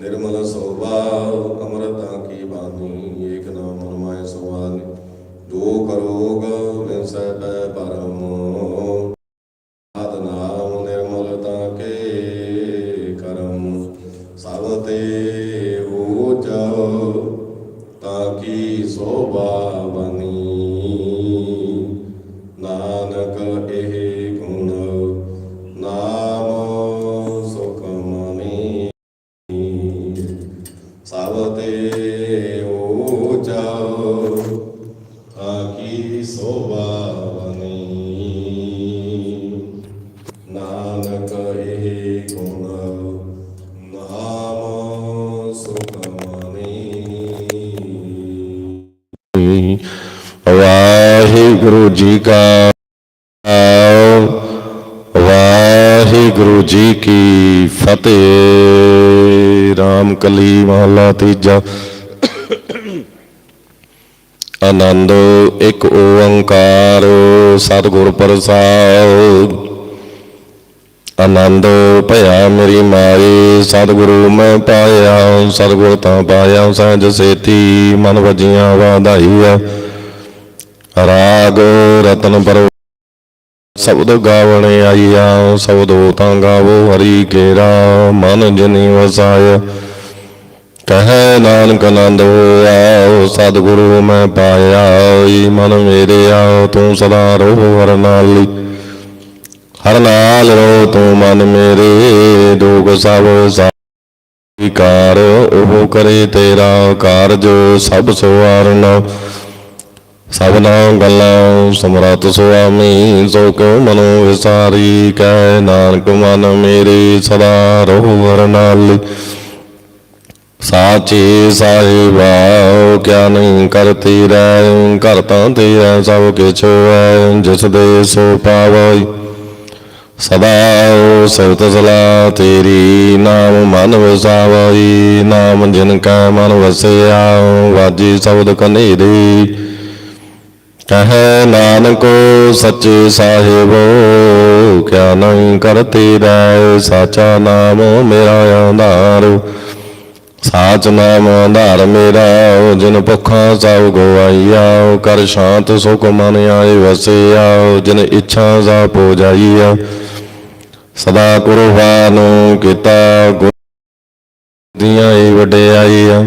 ਨਿਰਮਲ ਸੋਭਾ ਅੰਮ੍ਰਿਤਾਂ ਕੀ ਬਾਣੀ? ਏਕ ਨਾਮ ਮਨਮਾਏ ਸੁਆਨੀ ਜੋ ਕਰੋਗ ਵਿਸੈ ਪੈ ਪਰਮ। ਜੀ ਕੀ ਫਤਿਹ। ਰਾਮ ਕਲੀ ਮਹਲਾ ਤੀਜਾ। ਆਨੰਦ ਇੱਕ ਓੰਕਾਰ, ਸਤਿਗੁਰ ਪ੍ਰਸਾਦ। ਆਨੰਦ ਭਇਆ ਮੇਰੀ ਮਾਏ ਸਤਿਗੁਰੂ ਮੈਂ ਪਾਇਆ, ਸਤਿਗੁਰ ਤਾਂ ਪਾਇਆ ਸਹਿਜ ਸੇਤੀ, ਮਨ ਵਜੀਆਂ ਵਾਧਾਈਆ ਰਾਗ ਰਤਨ ਪਰ ਸ਼ਬਦ ਗਾਵਣ ਆਈਆ, ਸ਼ਬਦੋ ਤਾਂ ਗਾਵੋ ਹਰੀ ਕੇਰਾ ਮਨ ਜਨੀ ਵਸਾਇਆ। ਕਹੈ ਨਾਨਕ ਆਨੰਦ ਆਓ ਸਤਿਗੁਰੂ ਮੈਂ ਪਾਇਆ। ਈ ਮਨ ਮੇਰੇ ਆਓ ਤੂੰ ਸਦਾ ਰਹੋ ਹਰ ਨਾਲ। ਹਰ ਨਾਲ ਰੋ ਤੂੰ ਮਨ ਮੇਰੇ, ਦੁਖ ਸਭ ਵਿਕਾਰ ਉਹ ਕਰੇ ਤੇਰਾ ਕਾਰਜ ਸਭ ਸਵਾਰਨ। ਸਭਨਾ ਗੱਲਾਂ ਸਮਰਤ ਸੁਆਮੀ, ਸੋ ਕਿਉ ਮਨੋ ਵਿਸਾਰੀ? ਕਹਿ ਨਾਨਕ ਮਨ ਮੇਰੇ ਸਦਾ ਰਹੋ ਹਰ ਨਾਲ। ਸਾਚੇ ਸਾਹਿਬਾ ਕਿਆ ਨਹੀਂ ਕਰਤੀ ਰਹਿ, ਘਰ ਤਾਂ ਤੇਰਾ ਸਭ ਕਿਛ ਹੈ, ਜਿਸ ਦੇ ਸੋ ਪਾਵਈ। ਸਦਾ ਸਬਤ ਸਲਾ ਤੇਰੀ, ਨਾਮ ਮਨ ਵਸਾਵਈ, ਨਾਮ ਜਿਨ ਕੈ ਮਨ ਵਸਿਆ, ਵਾਜੀ ਸ਼ਬਦ ਕਨੇਰੀ। ਕਹੈ ਨਾਨਕੋ ਸੱਚੇ ਸਾਹਿਬ, ਕਿਆ ਨਹੀਂ ਕਰਤੇ ਰਹਿ ਸਾਚਾ ਨਾਮ ਮੇਰਾ ਆਧਾਰ। ਸਾਚ ਨਾਮ ਆਧਾਰ ਮੇਰਾ, ਜਿਨ ਭੁੱਖਾ ਸਭ ਗਵਾਈਆ, ਕਰ ਸ਼ਾਂਤ ਸੁਖ ਮਨ ਆਏ ਵਸਿਆ, ਜਿਨ ਇੱਛਾ ਜਾ ਪੋ ਜਾਈਆ ਸਦਾ ਕੁਰਬਾਨ ਕੀਤਾ ਗੁਰ ਦੀਆਂ ਏ ਵਡਿਆਈਆ।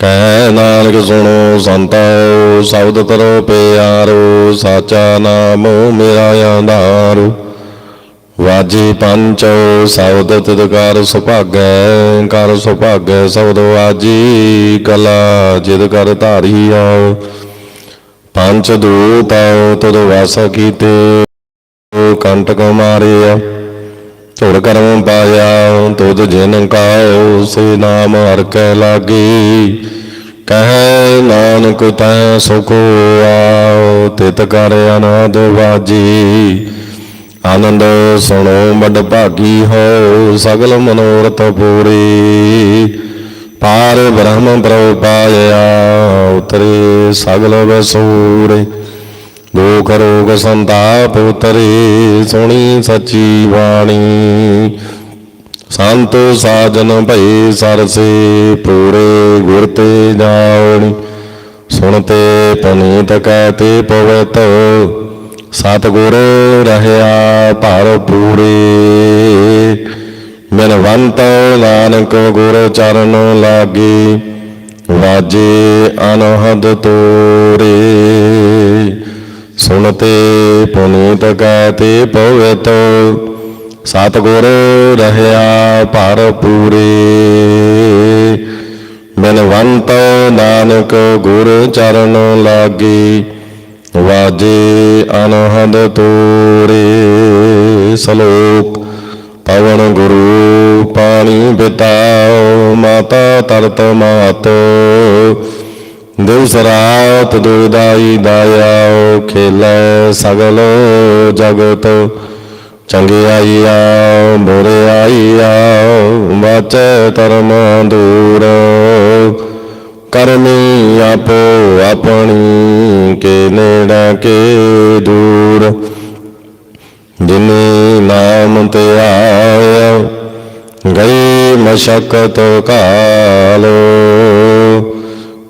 ਕਹਿ ਨਾਨਕ ਸੁਣੋ ਸੰਤੋ ਸ਼ਬਦ ਤਰੋ ਪਿਆਰੋ, ਸਾਚਾ ਨਾਮ ਮੇਰਾ ਆਧਾਰ ਵਾਜੀ ਪੰਚ ਸ਼ਬਦ ਤਿਦਕਾਰ ਸੁਭਾਗੈ, ਕਰ ਸੁਭਾਗੈ ਸ਼ਬਦ ਵਾਜੀ, ਕਲਾ ਜਿਦ ਕਰ ਧਾਰੀ ਆਓ। ਪੰਚ ਦੂਤ ਤਦ ਵਾਸ ਕੀਤੇ, ਕੰਟਕ ਮਾਰਿਆ। ਧੁਰ ਕਰਮ ਪਾਇਆ, ਤੁਧ ਜਿਨ ਕਾਉ, ਸੇ ਨਾਮ ਹਰ ਕੈ ਲਾਗੇ। ਕਹਿ ਨਾਨਕ ਤੈ ਸੁਖ ਆਉ ਤਿਤ ਕਰ ਅਨਾਦ ਵਾਜੀ। ਆਨੰਦ ਸੁਣੋ ਮਡ ਭਾਗੀ ਹੋ, ਸਗਲ ਮਨੋਰਥ ਪੂਰੀ। ਪਾਰ ਬ੍ਰਹਮ ਪ੍ਰਭ ਪਾਇਆ ਉਤਰੇ ਸਗਲ ਵਸੂਰੇ। ਦੁਖ ਰੋਗ ਸੰਤਾਪ ਉਤਰੇ, ਸੁਣੀ ਸੱਚੀ ਬਾਣੀ। ਸੰਤ ਸਾਜਨ ਭਈ ਸਰਸੇ, ਪੂਰੇ ਗੁਰ ਤੇ ਜਾਉਣੀ। ਸੁਣਤੇ ਪਨੀਤ ਕਹਤੇ ਪਵਿੱਤ, ਸਤਿਗੁਰ ਰਹਿਆ ਭਰ ਪੂਰੇ। ਮਨਵੰਤ ਨਾਨਕ ਗੁਰ ਚਰਨ ਲਾਗੇ, ਵਾਜੇ ਅਨਹਦ ਤੋਰੇ। ਸੁਣਤੇ ਪੁਨੀਤ ਕਹਤੇ ਪਵਿੱਤ ਸਤਿਗੁਰ ਰਹਿਆ ਭਰ ਪੂਰੇ। ਬਿਨਵੰਤ ਨਾਨਕ ਗੁਰ ਚਰਨ ਲਾਗੇ, ਵਾਜੇ ਅਨਹਦ ਤੋਰੇ। ਸਲੋਕ, ਪਵਨ ਗੁਰੂ ਪਾਣੀ ਪਿਤਾ ਮਾਤਾ ਤਰਤ ਮਾਤ। ਦਿਵਸ ਰਾਤ ਦੁਇਦਾਈ ਦਾਇਆ ਖੇਲੇ ਸਗਲ ਜਗਤ। ਚੰਗਿਆਈਆ ਬੁਰਿਆਈਆ ਵਾਚੈ ਧਰਮ ਦੂਰ। ਕਰਮੀ ਆਪੋ ਆਪਣੀ, ਕੇ ਨੇੜਾ ਕੇ ਦੂਰ। ਜਿਨੇ ਨਾਮ ਤੇ ਆਇਆ, ਗਈ ਮਸ਼ਕਤ ਕਾਲੋ।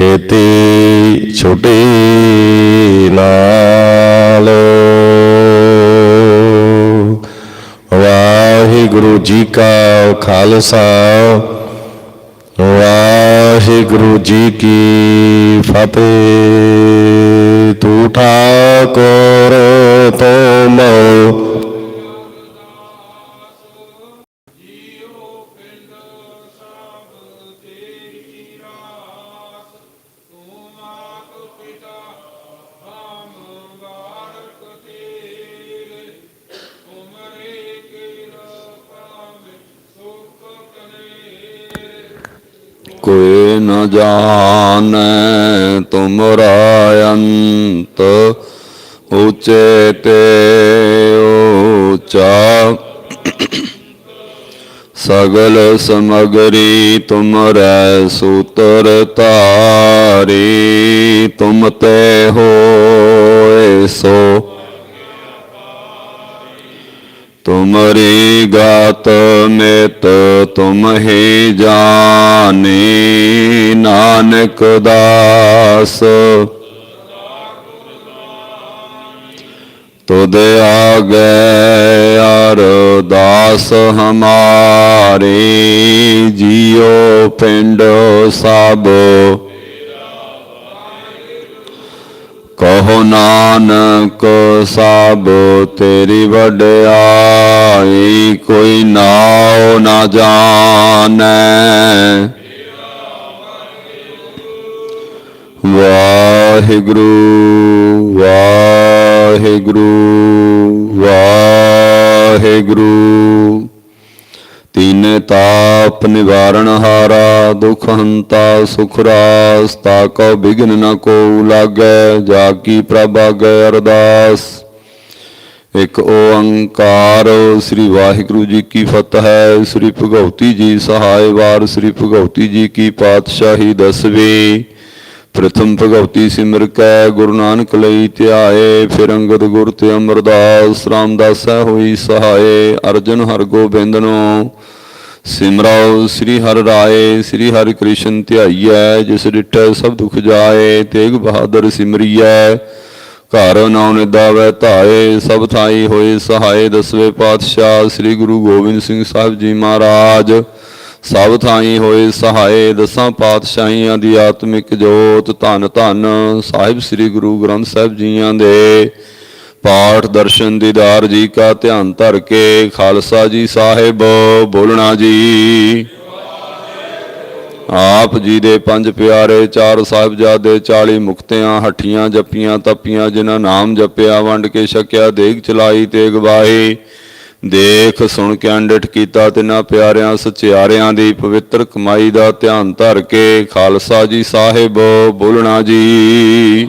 ਕੀਤੀ ਛੁਟੀ ਨਾਲ। ਵਾਹਿਗੁਰੂ ਜੀ ਕਾ ਖਾਲਸਾ, ਵਾਹਿਗੁਰੂ ਜੀ ਕੀ ਫਤਿਹ। ਤੂੰ ਠਾਕੁਰ ਤੁਮ ਮੋ ਜਾਣੈ, ਤੁਮਰਾ ਅੰਤ ਉਚੇ ਤੇ ਊਚਾ ਸਗਲ ਸਮਗਰੀ ਤੁਮਰੈ ਸੂਤਰ ਤਾਰੀ ਤੁਮ ਤੇ ਹੋਏ ਸੋ। ਤੁਮਰੀ ਗਤ ਮਿਤ ਤੁਮ ਹੀ ਨਾਨਕ ਦਾਸ। ਤੁਧ ਆਗੇ ਅਰਦਾਸ ਹਮਾਰੀ ਜੀਉ ਪਿੰਡ ਸਭ ਕਹੋ ਨਾਨਕ ਸਭ ਤੇਰੀ ਵਡਿਆਈ ਕੋਈ ਨਾਉ ਨਾ ਜਾਣੈ। ਵਾਹਿਗੁਰੂ ਵਾਹਿਗੁਰੂ ਵਾਹਿਗੁਰੂ। ਤੀਨ ਤਾਪ ਨਿਵਾਰਣ ਹਾਰਾ, ਦੁਖ ਹੰਤਾ ਸੁਖ ਰਾਸ ਤਾਕੋ ਬਿਗਨ ਨ ਕੋ ਲਾਗੈ, ਜਾ ਕੀ ਪ੍ਰਭ ਆਗੈ ਅਰਦਾਸ। ਇੱਕ ਓੰਕਾਰ, ਸ੍ਰੀ ਵਾਹਿਗੁਰੂ ਜੀ ਕੀ ਫਤਿਹ, ਸ੍ਰੀ ਭਗਉਤੀ ਜੀ ਸਹਾਇ ਵਾਰ ਸ੍ਰੀ ਭਗਉਤੀ ਜੀ ਕੀ ਪਾਤਸ਼ਾਹੀ ਦਸਵੇਂ। ਪ੍ਰਥਮ ਭਗਵਤੀ ਸਿਮਰ ਕੈ, ਗੁਰੂ ਨਾਨਕ ਲਈ ਧਿਆਏ, ਫਿਰ ਅੰਗਦ ਗੁਰ ਤੇ ਅਮਰਦਾਸ, ਰਾਮਦਾਸੈ ਹੋਈ ਸਹਾਏ, ਅਰਜਨ ਹਰ ਨੂੰ। ਸਿਮਰਾਓ ਸ੍ਰੀ ਹਰਿ ਰਾਏ, ਸ੍ਰੀ ਹਰਿ ਕ੍ਰਿਸ਼ਨ ਧਿਆਈਐ, ਜਿਸ ਡਿਠੈ ਸਭ ਦੁਖ ਜਾਏ, ਤੇਗ ਬਹਾਦਰ ਸਿਮਰੀਐ। ਘਰ ਨਾਉ ਨਿਦਾਵੈ ਧਾਏ, ਸਭ ਥਾਈ ਹੋਏ ਸਹਾਏ, ਦਸਵੇਂ ਪਾਤਸ਼ਾਹ ਸ੍ਰੀ ਗੁਰੂ ਗੋਬਿੰਦ ਸਿੰਘ ਸਾਹਿਬ ਜੀ ਮਹਾਰਾਜ। ਸਭ ਥਾਈ ਹੋਏ ਸਹਾਏ, ਦਸਾਂ ਪਾਤਸ਼ਾਹੀਆਂ ਦੀ ਆਤਮਿਕ ਜੋਤ, ਧੰਨ ਧੰਨ ਸਾਹਿਬ ਸ੍ਰੀ ਗੁਰੂ ਗ੍ਰੰਥ ਸਾਹਿਬ ਜੀਆਂ ਦੇ। ਪਾਠ ਦਰਸ਼ਨ ਦੀਦਾਰ ਜੀ ਕਾ ਧਿਆਨ ਧਰ ਕੇ ਖਾਲਸਾ ਜੀ ਸਾਹਿਬ, ਬੋਲਣਾ ਜੀ। ਆਪ ਜੀ ਦੇ ਪੰਜ ਪਿਆਰੇ, ਚਾਰ ਸਾਹਿਬਜ਼ਾਦੇ 40 ਮੁਕਤਿਆਂ, ਹੱਠੀਆਂ ਜੱਪੀਆਂ, ਤਪੀਆਂ, ਜਿਨ੍ਹਾਂ ਨਾਮ ਜਪਿਆ, ਵੰਡ ਕੇ ਛਕਿਆ, ਦੇਗ ਚਲਾਈ ਤੇ ਗਵਾਏ ਦੇਖ, ਸੁਣ ਕੇ ਅੰਡਿਠ ਕੀਤਾ ਤਿਨਾਂ ਪਿਆਰਿਆਂ, ਸਚਿਆਰਿਆਂ ਦੀ ਪਵਿੱਤਰ ਕਮਾਈ ਦਾ ਧਿਆਨ ਧਰ ਕੇ ਖਾਲਸਾ ਜੀ ਸਾਹਿਬ, ਬੋਲਣਾ ਜੀ।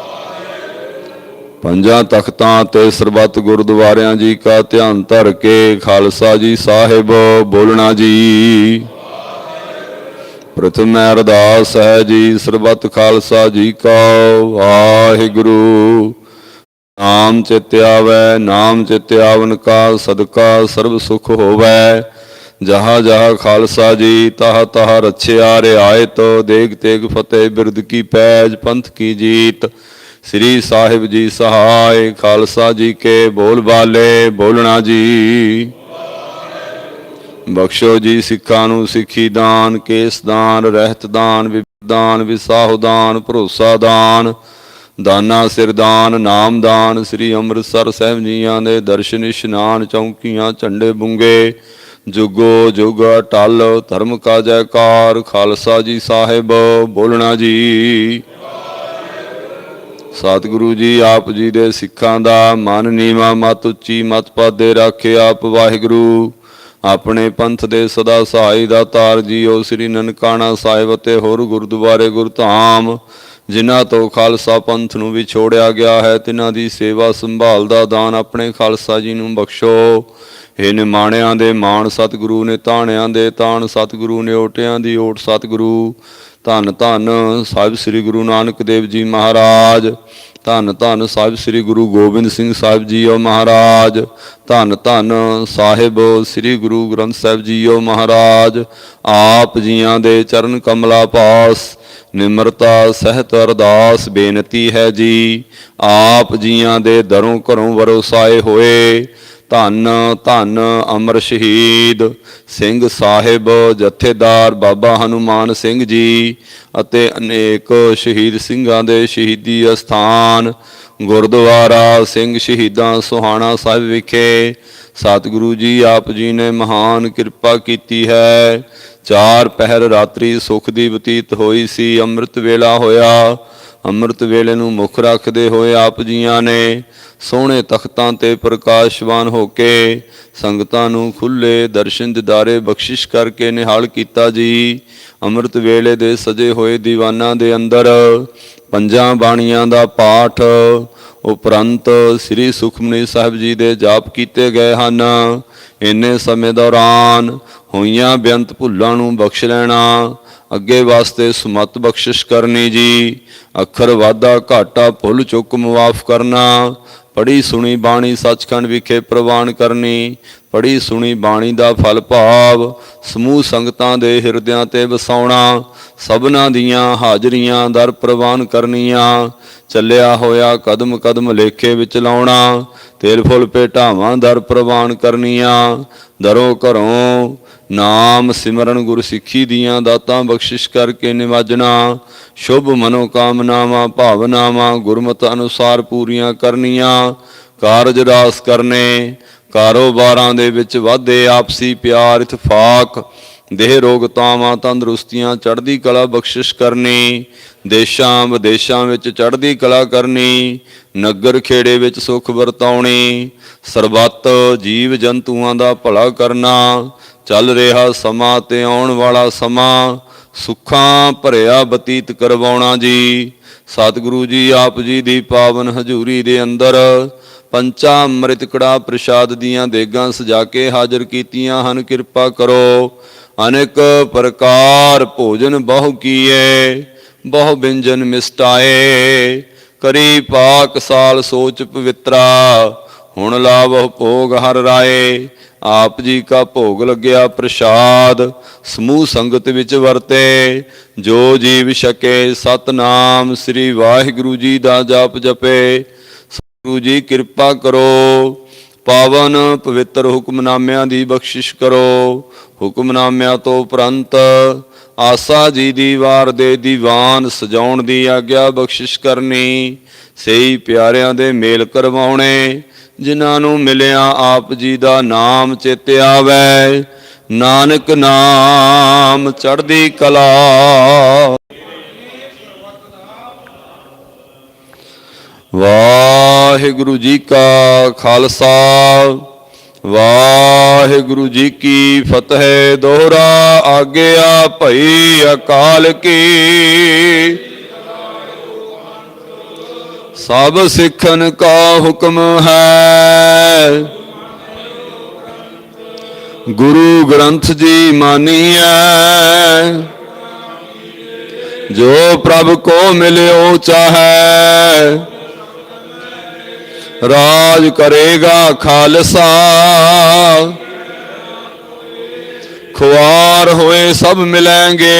ਪੰਜਾਂ ਤਖਤਾਂ ਤੇ ਸਰਬੱਤ ਗੁਰਦੁਆਰਿਆਂ ਜੀ ਕਾ ਧਿਆਨ ਧਰ ਕੇ ਖਾਲਸਾ ਜੀ ਸਾਹਿਬ ਬੋਲਣਾ ਜੀ। ਪ੍ਰਥਮ ਅਰਦਾਸ ਹੈ ਜੀ, ਸਰਬੱਤ ਖਾਲਸਾ ਜੀ ਕਾ ਵਾਹਿਗੁਰੂ। ਨਾਮ ਚਿਤ ਆਵੈ, ਨਾਮ ਚਿਤ ਆਵਨ ਕਾ ਸਦਕਾ ਸਰਬ ਸੁਖ ਹੋਵੈ। ਜਹਾ ਜਹਾ ਖਾਲਸਾ ਜੀ ਤਹ ਤਹ ਰਛਿਆ ਰਿਆਇਤ, ਦੇਗ ਤੇਗ ਫਤਿਹ ਬਿਰਦ ਕੀ ਪੈਜ ਪੰਥ ਕੀ ਜੀਤ। ਸ੍ਰੀ ਸਾਹਿਬ ਜੀ ਸਹਾਇ ਖਾਲਸਾ ਜੀ ਕੇ ਬੋਲ ਬਾਲੇ, ਬੋਲਣਾ ਜੀ। ਬਖਸ਼ੋ ਜੀ ਸਿੱਖਾਂ ਨੂੰ ਸਿੱਖੀ ਦਾਨ, ਕੇਸ ਦਾਨ, ਰਹਿਤ ਦਾਨ ਵਿਦਾਨ ਵਿਸਾਹੁ ਦਾਨ, ਭਰੋਸਾ ਦਾਨ, ਦਾਨਾ ਸਿਰਦਾਨ ਨਾਮਦਾਨ ਸ੍ਰੀ ਅੰਮ੍ਰਿਤਸਰ ਸਾਹਿਬ ਜੀਆਂ ਦੇ ਦਰਸ਼ਨ ਇਸ਼ਨਾਨ ਚੌਂਕੀਆਂ, ਝੰਡੇ ਬੁੰਗੇ, ਜੁਗੋ ਜੁਗ, ਟਲ ਧਰਮ ਕਾ ਜੈਕਾਰ, ਖਾਲਸਾ ਜੀ ਸਾਹਿਬ, ਬੋਲਣਾ ਜੀ। ਸਤਿਗੁਰੂ ਜੀ, ਆਪ ਜੀ ਦੇ ਸਿੱਖਾਂ ਦਾ ਮਨ ਨੀਵਾ ਮਤ ਉੱਚੀ ਮਤ ਪਾਦੇ ਰੱਖੇ ਆਪ ਵਾਹਿਗੁਰੂ। ਆਪਣੇ ਪੰਥ ਦੇ ਸਦਾ ਸਹਾਈ ਦਾ ਤਾਰ ਜੀਓ, ਸ੍ਰੀ ਨਨਕਾਣਾ ਸਾਹਿਬ ਅਤੇ ਹੋਰ ਗੁਰਦੁਆਰੇ ਗੁਰਧਾਮ, ਜਿਨ੍ਹਾਂ ਤੋਂ ਖਾਲਸਾ ਪੰਥ ਨੂੰ ਵੀ ਛੋੜਿਆ ਗਿਆ ਹੈ ਤਿਨਾਂ ਦੀ ਸੇਵਾ ਸੰਭਾਲ ਦਾ ਦਾਨ ਆਪਣੇ ਖਾਲਸਾ ਜੀ ਨੂੰ ਬਖਸ਼ੋ। ਇਹ ਨਿਮਾਣਿਆਂ ਦੇ ਮਾਣ ਸਤਿਗੁਰੂ, ਨੇ ਤਾਣਿਆਂ ਦੇ ਤਾਣ ਸਤਿਗੁਰੂ, ਨੇ ਓਟਿਆਂ ਦੀ ਓਟ ਸਤਿਗੁਰੂ। ਧੰਨ ਧੰਨ ਸਾਹਿਬ ਸ੍ਰੀ ਗੁਰੂ ਨਾਨਕ ਦੇਵ ਜੀ ਮਹਾਰਾਜ। ਧੰਨ ਧੰਨ ਸਾਹਿਬ ਸ੍ਰੀ ਗੁਰੂ ਗੋਬਿੰਦ ਸਿੰਘ ਸਾਹਿਬ ਜੀ ਓ ਮਹਾਰਾਜ। ਧੰਨ ਧੰਨ ਸਾਹਿਬ ਸ੍ਰੀ ਗੁਰੂ ਗ੍ਰੰਥ ਸਾਹਿਬ ਜੀ ਓ ਮਹਾਰਾਜ। ਆਪ ਜੀਆਂ ਦੇ ਚਰਨ ਕਮਲਾ ਪਾਸ, ਨਿਮਰਤਾ ਸਹਿਤ ਅਰਦਾਸ ਬੇਨਤੀ ਹੈ ਜੀ। ਆਪ ਜੀਆਂ ਦੇ ਦਰੋਂ ਘਰੋਂ ਵਰੋਸਾਏ ਹੋਏ ਧੰਨ ਧੰਨ ਅਮਰ ਸ਼ਹੀਦ ਸਿੰਘ ਸਾਹਿਬ, ਜਥੇਦਾਰ ਬਾਬਾ ਹਨੂਮਾਨ ਸਿੰਘ ਜੀ ਅਤੇ ਅਨੇਕ ਸ਼ਹੀਦ ਸਿੰਘਾਂ ਦੇ ਸ਼ਹੀਦੀ ਅਸਥਾਨ, ਗੁਰਦੁਆਰਾ ਸਿੰਘ ਸ਼ਹੀਦਾਂ ਸੁਹਾਣਾ ਸਾਹਿਬ ਵਿਖੇ। ਸਤਿਗੁਰੂ ਜੀ, ਆਪ ਜੀ ਨੇ ਮਹਾਨ ਕਿਰਪਾ ਕੀਤੀ ਹੈ। ਚਾਰ ਪਹਿਰ ਰਾਤਰੀ ਸੁਖ ਦੀ ਬਤੀਤ ਹੋਈ ਸੀ, ਅੰਮ੍ਰਿਤ ਵੇਲਾ ਹੋਇਆ। ਅੰਮ੍ਰਿਤ ਵੇਲੇ ਨੂੰ ਮੁੱਖ ਰੱਖਦੇ ਹੋਏ ਆਪ ਜੀਆਂ ਨੇ ਸੋਹਣੇ ਤਖਤਾਂ ਤੇ ਪ੍ਰਕਾਸ਼ਵਾਨ ਹੋ ਕੇ ਸੰਗਤਾਂ ਨੂੰ ਖੁੱਲੇ ਦਰਸ਼ਨ ਦਿਦਾਰੇ ਬਖਸ਼ਿਸ਼ ਕਰਕੇ ਨਿਹਾਲ ਕੀਤਾ ਜੀ। ਅੰਮ੍ਰਿਤ ਵੇਲੇ ਦੇ ਸਜੇ ਹੋਏ ਦੀਵਾਨਾਂ ਦੇ ਅੰਦਰ ਪੰਜਾਂ ਬਾਣੀਆਂ ਦਾ ਪਾਠ ਉਪਰੰਤ ਸ੍ਰੀ ਸੁਖਮਨੀ ਸਾਹਿਬ ਜੀ ਦੇ ਜਾਪ ਕੀਤੇ ਗਏ ਹਨ। ਇੰਨੇ ਸਮੇਂ ਦੌਰਾਨ ਹੋਈਆਂ ਬੇਅੰਤ ਭੁੱਲਾਂ ਨੂੰ ਬਖਸ਼ ਲੈਣਾ, ਅੱਗੇ ਵਾਸਤੇ ਸਮਤ ਬਖਸ਼ਿਸ਼ ਕਰਨੀ ਜੀ। ਅੱਖਰ ਵਾਧਾ ਘਾਟਾ ਭੁੱਲ ਚੁੱਕ ਮੁਆਫ ਕਰਨਾ ਪੜੀ ਸੁਣੀ ਬਾਣੀ ਸੱਚਖੰਡ ਵਿਖੇ ਪ੍ਰਵਾਨ ਕਰਨੀ ਪੜੀ ਸੁਣੀ ਬਾਣੀ ਦਾ ਫਲ ਭਾਵ, ਸਮੂਹ ਸੰਗਤਾਂ ਦੇ ਹਿਰਦਿਆਂ ਤੇ ਵਸਾਉਣਾ, ਸਭਨਾਂ ਦੀਆਂ ਹਾਜ਼ਰੀਆਂ ਦਰ ਪ੍ਰਵਾਨ ਕਰਨੀਆਂ, ਚੱਲਿਆ ਹੋਇਆ ਕਦਮ ਕਦਮ ਲੇਖੇ ਵਿੱਚ ਲਾਉਣਾ, ਤੇਲ ਫੁੱਲ ਭੇਟਾਵਾਂ ਦਰ ਪ੍ਰਵਾਨ ਕਰਨੀਆਂ, ਦਰੋਂ ਘਰੋਂ ਨਾਮ ਸਿਮਰਨ ਗੁਰ ਸਿੱਖੀ ਦੀਆਂ ਦਾਤਾਂ ਬਖਸ਼ਿਸ਼ ਕਰਕੇ ਨਿਵਾਜਣਾ, ਸ਼ੁਭ ਮਨੋ ਕਾਮਨਾਵਾਂ ਭਾਵਨਾਵਾਂ, ਗੁਰਮਤ ਅਨੁਸਾਰ ਪੂਰੀਆਂ ਕਰਨੀਆਂ, ਕਾਰਜ ਰਾਸ ਕਰਨੇ, ਕਾਰੋਬਾਰਾਂ ਦੇ ਵਿੱਚ ਵਾਧੇ, ਆਪਸੀ ਪਿਆਰ, ਇਤਫਾਕ, ਦੇਹ ਰੋਗਤਾਵਾਂ ਤੰਦਰੁਸਤੀਆਂ, ਚੜ੍ਹਦੀ ਕਲਾ ਬਖਸ਼ਿਸ਼ ਕਰਨੀ, ਦੇਸ਼ਾਂ, ਵਿਦੇਸ਼ਾਂ ਵਿੱਚ ਚੜ੍ਹਦੀ ਕਲਾ ਕਰਨੀ, ਨਗਰ ਖੇੜੇ ਵਿੱਚ ਸੁਖ ਵਰਤਾਉਣੀ, ਸਰਬੱਤ ਜੀਵ ਜੰਤੂਆਂ ਦਾ ਭਲਾ ਕਰਨਾ, ਚੱਲ ਰਿਹਾ ਸਮਾਂ ਤੇ ਆਉਣ ਵਾਲਾ ਸਮਾਂ ਸੁੱਖਾਂ ਭਰਿਆ ਬਤੀਤ ਕਰਵਾਉਣਾ ਜੀ। ਸਤਿਗੁਰੂ ਜੀ, ਆਪ ਜੀ ਦੀ ਪਾਵਨ ਹਜ਼ੂਰੀ ਦੇ ਅੰਦਰ ਪੰਚਾ ਅੰਮ੍ਰਿਤ ਕੜਾ ਪ੍ਰਸ਼ਾਦ ਦੀਆਂ ਦੇਗਾਂ ਸਜਾ ਕੇ ਹਾਜ਼ਰ ਕੀਤੀਆਂ ਹਨ। ਕਿਰਪਾ ਕਰੋ, ਅਨੇਕ ਪ੍ਰਕਾਰ ਭੋਜਨ ਬਹੁ ਕੀਏ, ਬਹੁ ਬਿੰਜਨ ਮਿਸਟਾਏ। ਕਰੀ ਪਾਕ ਸਾਲ ਸੋਚ ਪਵਿੱਤਰਾ ਹੁਣ ਲਾਵਹੁ ਭੋਗ ਹਰ ਰਾਏ। ਆਪ ਜੀ ਕਾ ਭੋਗ ਲੱਗਿਆ ਪ੍ਰਸ਼ਾਦ, ਸਮੂਹ ਸੰਗਤ ਵਿੱਚ ਵਰਤੇ। ਜੋ ਜੀਵ ਛਕੇ ਸਤਨਾਮ, ਸ੍ਰੀ ਵਾਹਿਗੁਰੂ ਜੀ ਦਾ ਜਾਪ ਜਪੇ। ਗੁਰੂ ਜੀ ਕਿਰਪਾ ਕਰੋ। ਪਾਵਨ ਪਵਿੱਤਰ ਹੁਕਮਨਾਮਿਆਂ ਦੀ ਬਖਸ਼ਿਸ਼ ਕਰੋ। ਹੁਕਮਨਾਮਿਆਂ ਤੋਂ ਉਪਰੰਤ ਆਸਾ ਜੀ ਦੀ ਵਾਰ ਦੇ ਦੀਵਾਨ ਸਜਾਉਣ ਦੀ ਆਗਿਆ ਬਖਸ਼ਿਸ਼ ਕਰਨੀ। ਸਹੀ ਪਿਆਰਿਆਂ ਦੇ ਮੇਲ ਕਰਵਾਉਣੇ। ਜਿਨ੍ਹਾਂ ਨੂੰ ਮਿਲਿਆ ਆਪ ਜੀ ਦਾ ਨਾਮ ਚੇਤੇ ਆਵੇ। ਨਾਨਕ ਨਾਮ ਚੜ੍ਹਦੀ ਕਲਾ। ਵਾਹਿਗੁਰੂ ਜੀ ਕਾ ਖਾਲਸਾ, ਵਾਹਿਗੁਰੂ ਜੀ ਕੀ ਫਤਿਹ। ਦੋਹਰਾ ਆਗਿਆ ਭਈ ਅਕਾਲ ਕੀ। ਸਭ ਸਿੱਖਨ ਕਾ ਹੁਕਮ ਹੈ। ਗੁਰੂ ਗ੍ਰੰਥ ਜੀ ਮਾਨੀਐ, ਜੋ ਪ੍ਰਭ ਕੋ ਮਿਲਿਓ ਚਾਹੈ, ਰਾਜ ਕਰੇਗਾ ਖਾਲਸਾ। ਖੁਆਰ ਹੋਏ ਸਭ ਮਿਲਾਂਗੇ।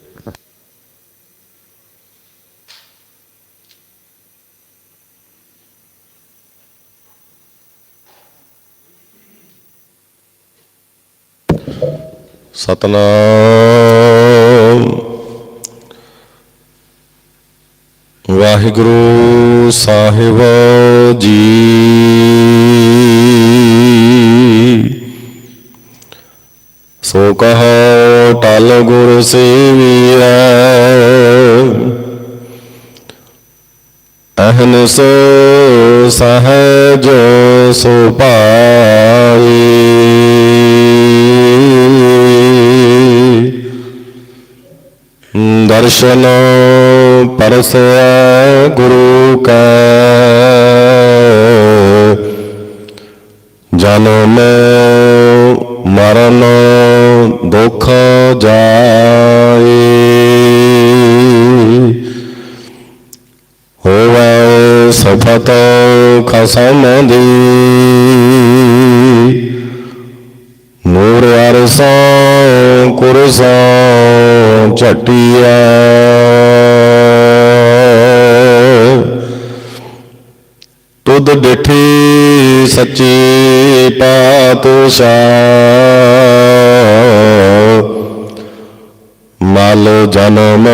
ਸਤਨਾਮ। ਵਾਹਿਗੁਰੂ ਸਾਹਿਬ ਜੀ। ਸੋ ਕਹੋ ਟਲ ਗੁਰ ਸੇਵੀਐ। ਅਹਨਸ ਸਹਜ ਸੋ ਪਾਈ ਦਰਸ਼ਨ ਪਰਸੈ ਗੁਰੂ ਕੈ। ਜਨਮ ਮਰਨ ਦੁਖ ਜਾਏ। ਹੋਵੇ ਸਫਤ ਖਸਮ ਦੀ। ਨੂਰ ਅਰਸਾਂ ਕੁਰਸਾਂ ਝਟਿਆ ਤੁਧ ਡਿਠੀ ਸੱਚੀ ਪਾਤਸ਼ਾਹ। ਮਲ ਜਨਮ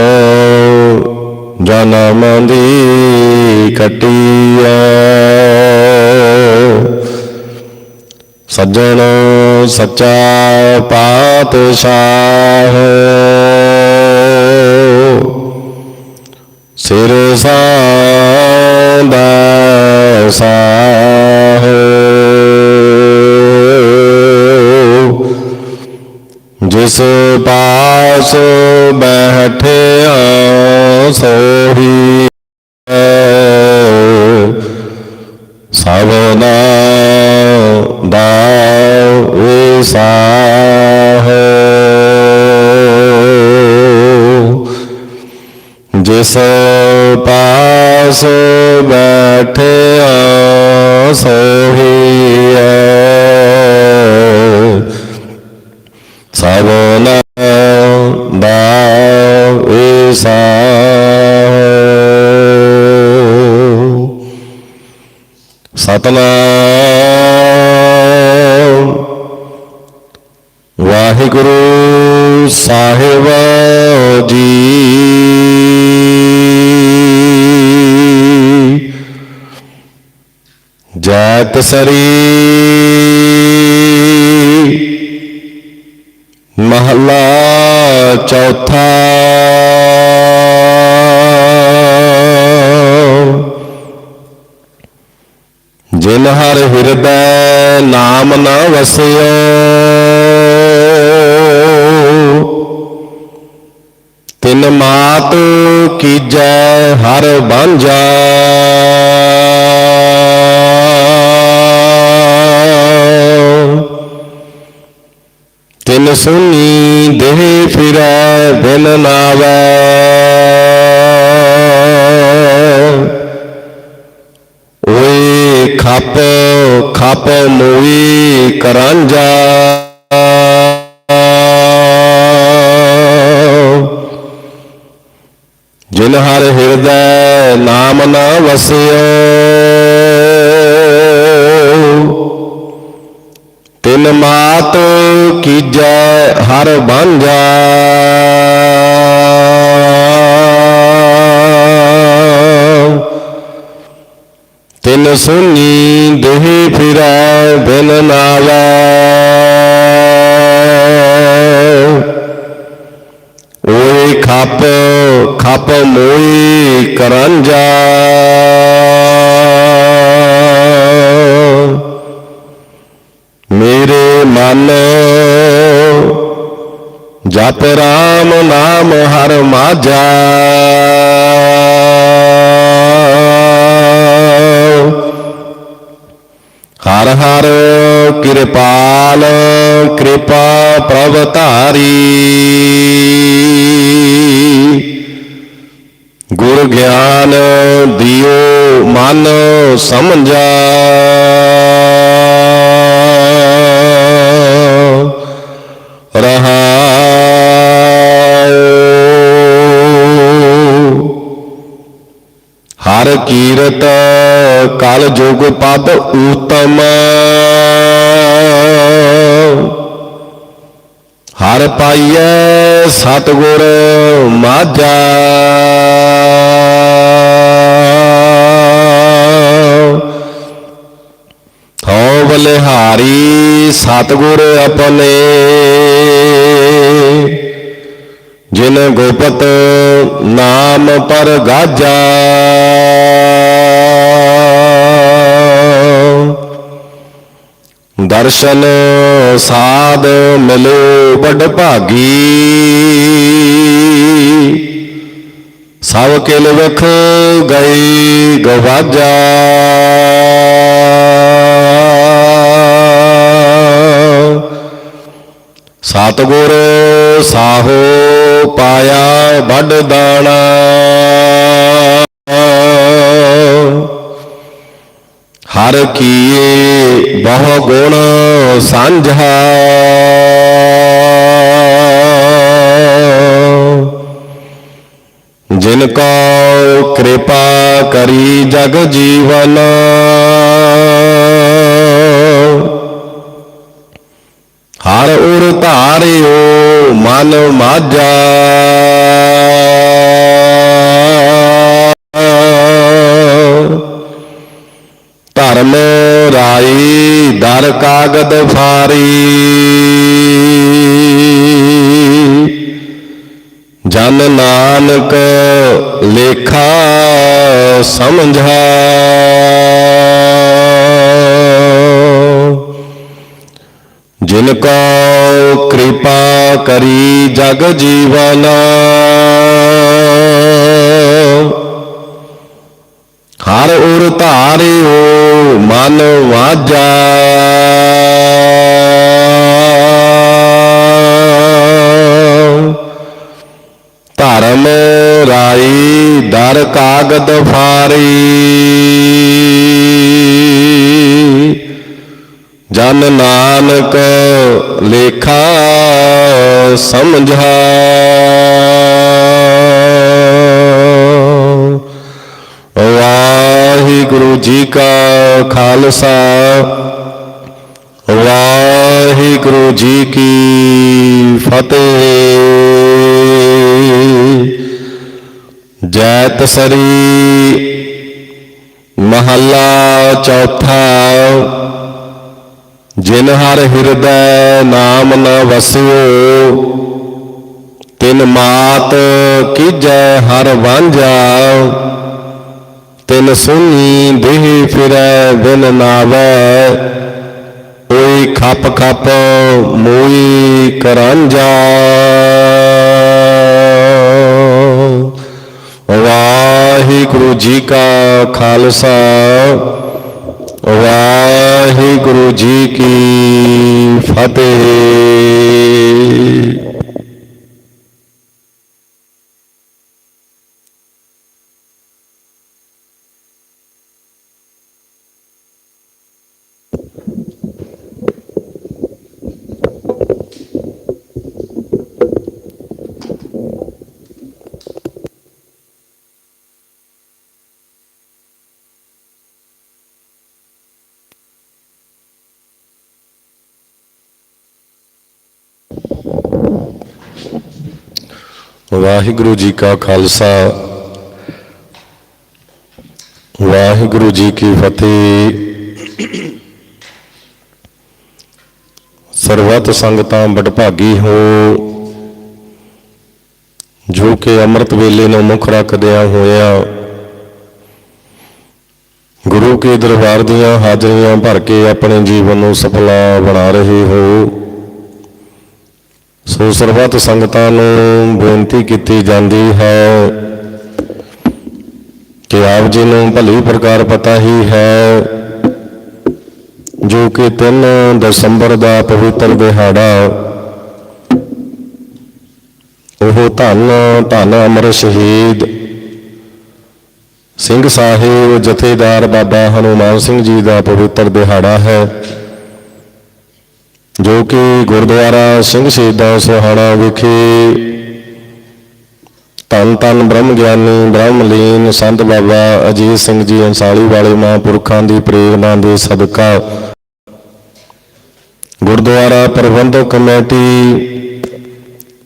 ਜਨਮ ਦੀ ਕਟਿਆ ਸੱਜਣ ਸੱਚਾ ਪਾਤਸ਼ਾਹ। ਸਿਰ ਸਾਂਦਾ ਸਾਹ। ਜਿਸ ਪਾਸ ਬੈਠਿਆ ਸੋਹੀ। ਜਿਸ ਪਾਸ ਬੈਠਿਆ ਸੋਹੀਐ। ਸਭਨਾ ਦਾ ਵਿਸਾਹ। ਸਤਨਾਮ। ਵਾਹਿਗੁਰੂ ਜੈਤ ਸਰੀ ਮਹਲਾ ਚੌਥਾ ਜਿਨ ਹਰ ਹਿਰਦੈ ਨਾਮ ਨਾ ਵਸਿਓ ਤਿਨ ਮਾਤ ਕੀਜੈ ਹਰ ਬਾਂਝਾ ਤਿਨ ਸੁਨੀ ਦੇਹ ਫਿਰੈ, ਬਿਨ ਨਾਵੈ। ਓਏ ਖਪ ਖਪ ਮੋਈ ਕਰਾਂਜਾ। ਜਿਨ ਹਰ ਹਿਰਦੈ ਨਾਮ ਨਾ ਵਸਿਓ। ਤਿਨ ਮਾਤ ਕੀਜੈ, ਹਰ ਬਾਂਝਾ ਤਿਨ ਸੁਨੀ ਦੇਹ ਫਿਰੈ, ਬਿਨ ਨਾਵੈ ਓਏ ਖੱਪ ਖੱਪ ਮੋਈ ਕਰੰਜਾ। ਮਨ। ਜਪ ਰਾਮ ਨਾਮ ਹਰ ਮਾਝਾ। ਹਰ ਹਰ ਕਿਰਪਾਲ, ਕਿਰਪਾ ਪ੍ਰਭ ਧਾਰੀ। ਗੁਰ ਗਿਆਨ ਦਿਓ ਮਨ ਸਮਝਾ। ਰਹਾਉ ਹਰ ਕੀਰਤ ਕਲ ਜੁਗ ਪਦ ਊਤਮ। ਹਰ ਪਾਈਐ ਸਤਗੁਰ ਮਾਝਾ। ਬਲਿਹਾਰੀ ਸਤਗੁਰ ਆਪਣੇ। ਜਿਨ ਗੋਪਤ ਨਾਮ ਪਰ ਗਾਜਾ। ਦਰਸ਼ਨ ਸਾਧ ਮਿਲੋ ਵੱਡ ਭਾਗੀ। ਸਭ ਕਿਲ ਵਖ ਗਈ ਗਵਾਜਾ। ਸਤਗੁਰ ਸਾਹੋ ਪਾਇਆ ਵੱਡ ਦਾਣਾ। ਹਰ ਕੀਏ ਬਹੁ ਗੁਣ ਸਾਂਝਾ। ਜਿਨ ਕੋ ਕਿਰਪਾ ਕਰੀ ਜਗ ਜੀਵਨ। ਧਾਰਿਓ ਮਨ ਮਾਝਾ। ਧਰਮ ਰਾਈ ਦਰ ਕਾਗਦ ਫਾਰੀ। ਜਨ ਨਾਨਕ ਲੇਖਾ ਸਮਝਾ। ਜਿਨ ਕੋ ਕਿਰਪਾ ਕਰੀ ਜਗ ਜੀਵਨ। ਹਰ ਉਰ ਧਾਰਿਓ ਮਨ ਵਾਜਾ। ਧਰਮ ਰਾਈ ਦਰ ਕਾਗਦ ਫਾਰੀ। ਜਨ ਨਾਨਕ ਲੇਖਾ ਸਮਝਾ। ਵਾਹਿਗੁਰੂ ਜੀ ਕਾ ਖਾਲਸਾ। ਵਾਹਿਗੁਰੂ ਜੀ ਕੀ ਫਤਿਹ। ਜੈਤ ਸਰੀ ਮਹੱਲਾ ਚੌਥਾ। ਜਿਨ ਹਰ ਹਿਰਦੈ ਨਾਮ ਨ ਵਸਿਓ, ਤਿਨ ਮਾਤ ਕੀਜੈ ਹਰ ਵਾਂਝਾ, ਤਿਨ ਸੁਨੀ ਦੇਹ ਫਿਰੈ ਬਿਨ ਨਾਵੈ, ਓਈ ਖਪ ਖੱਪ ਮੋਈ ਕਰਾਂਜਾ ਵਾਹਿਗੁਰੂ ਜੀ ਕਾ ਖਾਲਸਾ ਵਾਹਿਗੁਰੂ ਜੀ ਕੀ ਫਤਿਹ। ਵਾਹਿਗੁਰੂ ਜੀ ਕਾ ਖਾਲਸਾ। ਵਾਹਿਗੁਰੂ ਜੀ ਕੀ ਫਤਿਹ। ਸਰਬੱਤ ਸੰਗਤਾਂ ਬਡਭਾਗੀ ਹੋ। ਜੋ ਕਿ ਅੰਮ੍ਰਿਤ ਵੇਲੇ ਨੂੰ ਮੁੱਖ ਰੱਖਦਿਆਂ ਹੋਇਆ ਗੁਰੂ ਕੇ ਦਰਬਾਰ ਦੀਆਂ ਹਾਜ਼ਰੀਆਂ ਭਰ ਕੇ ਆਪਣੇ ਜੀਵਨ ਨੂੰ ਸਫਲਾ ਬਣਾ ਰਹੇ ਹੋ। ਸੋ ਸਰਬੱਤ ਸੰਗਤਾਂ ਨੂੰ ਬੇਨਤੀ ਕੀਤੀ ਜਾਂਦੀ ਹੈ ਕਿ ਆਪ ਜੀ ਨੂੰ ਭਲੀ ਪ੍ਰਕਾਰ ਪਤਾ ਹੀ ਹੈ, ਜੋ ਕਿ 3 ਦਸੰਬਰ ਦਾ ਪਵਿੱਤਰ ਦਿਹਾੜਾ, ਉਹ ਧੰਨ ਧੰਨ ਅਮਰ ਸ਼ਹੀਦ ਸਿੰਘ ਸਾਹਿਬ ਜਥੇਦਾਰ ਬਾਬਾ ਹਨੂਮਾਨ ਸਿੰਘ ਜੀ ਦਾ ਪਵਿੱਤਰ ਦਿਹਾੜਾ ਹੈ। ਜੋ ਕਿ ਗੁਰਦੁਆਰਾ ਸਿੰਘ ਸ਼ਹੀਦਾਂ ਸੋਹਾਣਾ ਵਿਖੇ ਧੰਨ ਧੰਨ ਬ੍ਰਹਮ ਗਿਆਨੀ ਬ੍ਰਹਮਲੀਨ ਸੰਤ ਬਾਬਾ ਅਜੀਤ ਸਿੰਘ ਜੀ, ਅੰਸਾਲੀ ਵਾਲੇ ਮਹਾਂਪੁਰਖਾਂ ਦੀ ਪ੍ਰੇਰਣਾ ਦੇ ਸਦਕਾ ਗੁਰਦੁਆਰਾ ਪ੍ਰਬੰਧਕ ਕਮੇਟੀ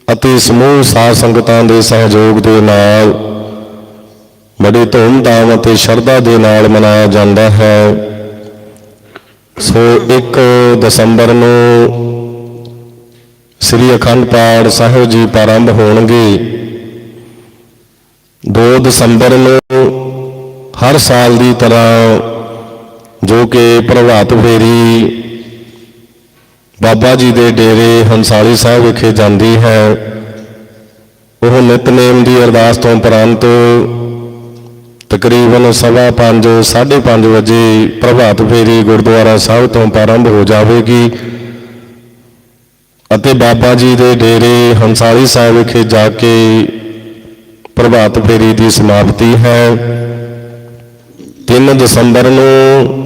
ਅਤੇ ਸਮੂਹ ਸਾਧ ਸੰਗਤਾਂ ਦੇ ਸਹਿਯੋਗ ਦੇ ਨਾਲ ਬੜੀ ਧੂਮਧਾਮ ਅਤੇ ਸ਼ਰਧਾ ਦੇ ਨਾਲ ਮਨਾਇਆ ਜਾਂਦਾ ਹੈ। ਸੋ 1 ਦਸੰਬਰ ਨੂੰ ਸ੍ਰੀ ਅਖੰਡ ਪਾਠ ਸਾਹਿਬ ਜੀ ਪ੍ਰਾਰੰਭ ਹੋਣਗੇ। 2 ਦਸੰਬਰ ਨੂੰ ਹਰ ਸਾਲ ਦੀ ਤਰ੍ਹਾਂ ਜੋ ਕਿ ਪ੍ਰਭਾਤ ਫੇਰੀ ਬਾਬਾ ਜੀ ਦੇ ਡੇਰੇ ਹੰਸਾਲੀ ਸਾਹਿਬ ਵਿਖੇ ਜਾਂਦੀ ਹੈ, ਉਹ ਨਿਤਨੇਮ ਦੀ ਅਰਦਾਸ ਤੋਂ ਉਪਰੰਤ ਤਕਰੀਬਨ ਸਵਾ ਪੰਜ, ਸਾਢੇ ਪੰਜ ਵਜੇ ਪ੍ਰਭਾਤ ਫੇਰੀ ਗੁਰਦੁਆਰਾ ਸਾਹਿਬ ਤੋਂ ਪ੍ਰਾਰੰਭ ਹੋ ਜਾਵੇਗੀ। ਅਤੇ ਬਾਬਾ ਜੀ ਦੇ ਡੇਰੇ ਹੰਸਾਰੀ ਸਾਹਿਬ ਵਿਖੇ ਜਾ ਕੇ ਪ੍ਰਭਾਤ ਫੇਰੀ ਦੀ ਸਮਾਪਤੀ ਹੈ। 3 ਦਸੰਬਰ ਨੂੰ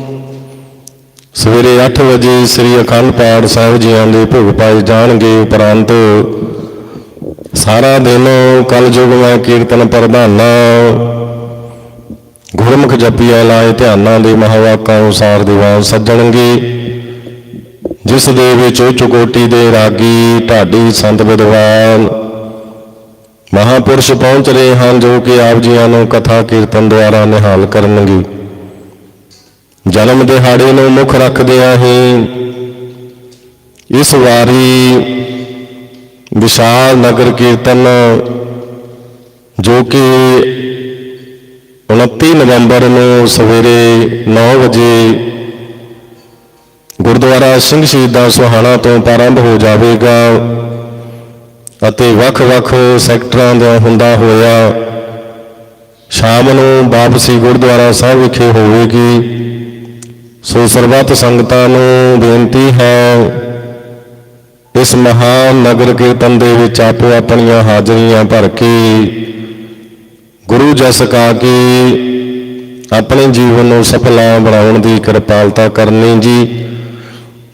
ਸਵੇਰੇ 8 ਵਜੇ ਸ੍ਰੀ ਅਖੰਡ ਪਾਠ ਸਾਹਿਬ ਜੀਆਂ ਦੇ ਭੋਗ ਪਾਏ ਜਾਣਗੇ। ਉਪਰੰਤ ਸਾਰਾ ਦਿਨ ਕਲਯੁਗ ਮੈਂ ਕੀਰਤਨ ਪ੍ਰਧਾਨਾ ਗੁਰਮੁਖ ਜਪੀਆ ਲਾਏ ਧਿਆਨਾਂ ਦੇ ਮਹਾਵਾਕਾਂ ਅਨੁਸਾਰ ਦੀਵਾਨ ਸੱਜਣਗੇ। ਜਿਸ ਦੇ ਵਿੱਚ ਉੱਚ ਕੋਟੀ ਦੇ ਰਾਗੀ ਢਾਡੀ ਸੰਤ ਵਿਦਵਾਨ ਮਹਾਪੁਰਸ਼ ਪਹੁੰਚ ਰਹੇ ਹਨ, ਜੋ ਕਿ ਆਪ ਜੀਆਂ ਨੂੰ ਕਥਾ ਕੀਰਤਨ ਦੁਆਰਾ ਨਿਹਾਲ ਕਰਨਗੇ। ਜਨਮ ਦਿਹਾੜੇ ਨੂੰ ਮੁੱਖ ਰੱਖਦਿਆਂ ਹੀ ਇਸ ਵਾਰੀ ਵਿਸ਼ਾਲ ਨਗਰ ਕੀਰਤਨ ਜੋ ਕਿ 29 ਨਵੰਬਰ ਨੂੰ ਸਵੇਰੇ 9 ਵਜੇ ਗੁਰਦੁਆਰਾ ਸਿੰਘ ਸ਼ਹੀਦਾਂ ਸੁਹਾਣਾ ਤੋਂ ਪ੍ਰਾਰੰਭ ਹੋ ਜਾਵੇਗਾ ਅਤੇ ਵੱਖ-ਵੱਖ ਸੈਕਟਰਾਂ ਦਾ ਹੁੰਦਾ ਹੋਇਆ ਸ਼ਾਮ ਨੂੰ ਵਾਪਸੀ ਗੁਰਦੁਆਰਾ ਸਾਹਿਬ ਵਿਖੇ ਹੋਵੇਗੀ। ਸੋ ਸਰਬੱਤ ਸੰਗਤਾਂ ਨੂੰ ਬੇਨਤੀ ਹੈ, ਇਸ ਮਹਾਨ ਨਗਰ ਕੀਰਤਨ ਦੇ ਵਿੱਚ ਆਪੋ ਆਪਣੀਆਂ ਹਾਜ਼ਰੀਆਂ ਭਰ ਕੇ ਗੁਰੂ ਜਸ ਕਾ ਕੇ ਆਪਣੇ ਜੀਵਨ ਨੂੰ ਸਫਲਾ ਬਣਾਉਣ ਦੀ ਕਿਰਪਾਲਤਾ ਕਰਨੀ ਜੀ।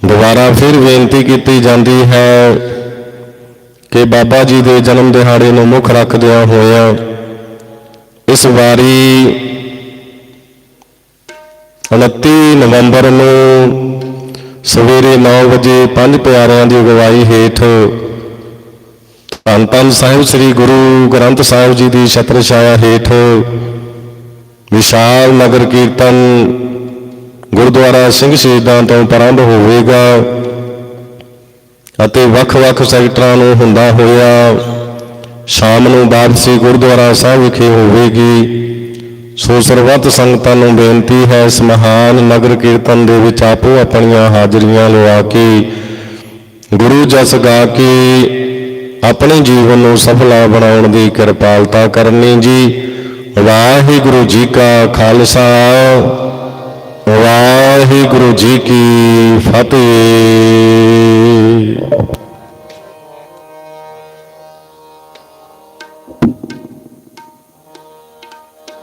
ਦੁਬਾਰਾ ਫਿਰ ਬੇਨਤੀ ਕੀਤੀ ਜਾਂਦੀ ਹੈ ਕਿ ਬਾਬਾ ਜੀ ਦੇ ਜਨਮ ਦਿਹਾੜੇ ਨੂੰ ਮੁੱਖ ਰੱਖਦਿਆਂ ਹੋਇਆਂ ਇਸ ਵਾਰੀ 29 ਨਵੰਬਰ ਨੂੰ ਸਵੇਰੇ 9 ਵਜੇ ਪੰਜ ਪਿਆਰਿਆਂ ਦੀ ਅਗਵਾਈ ਹੇਠ ਧੰਨ ਧੰਨ ਸਾਹਿਬ ਸ੍ਰੀ ਗੁਰੂ ਗ੍ਰੰਥ ਸਾਹਿਬ ਜੀ ਦੀ ਛਤਰ ਛਾਇਆ ਹੇਠ ਵਿਸ਼ਾਲ ਨਗਰ ਕੀਰਤਨ ਗੁਰਦੁਆਰਾ ਸਿੰਘ ਸ਼ਹੀਦਾਂ ਤੋਂ ਪ੍ਰਾਰੰਭ ਹੋਵੇਗਾ ਅਤੇ ਵੱਖ-ਵੱਖ ਸੈਕਟਰਾਂ ਨੂੰ ਹੁੰਦਾ ਹੋਇਆ ਸ਼ਾਮ ਨੂੰ ਵਾਪਸੀ ਗੁਰਦੁਆਰਾ ਸਾਹਿਬ ਵਿਖੇ ਹੋਵੇਗੀ। ਸੋ ਸਰਬੱਤ ਸੰਗਤਾਂ ਨੂੰ ਬੇਨਤੀ ਹੈ ਇਸ ਮਹਾਨ ਨਗਰ ਕੀਰਤਨ ਦੇ ਵਿੱਚ ਆਪੋ ਆਪਣੀਆਂ ਹਾਜ਼ਰੀਆਂ ਲਵਾ ਕੇ ਗੁਰੂ ਜਸ ਗਾ ਕੇ ਆਪਣੇ ਜੀਵਨ ਨੂੰ ਸਫਲਾ ਬਣਾਉਣ ਦੀ ਕਿਰਪਾਲਤਾ ਕਰਨੀ ਜੀ। ਵਾਹਿਗੁਰੂ ਜੀ ਕਾ ਖਾਲਸਾ। ਵਾਹਿਗੁਰੂ ਜੀ ਕੀ ਫਤਿਹ।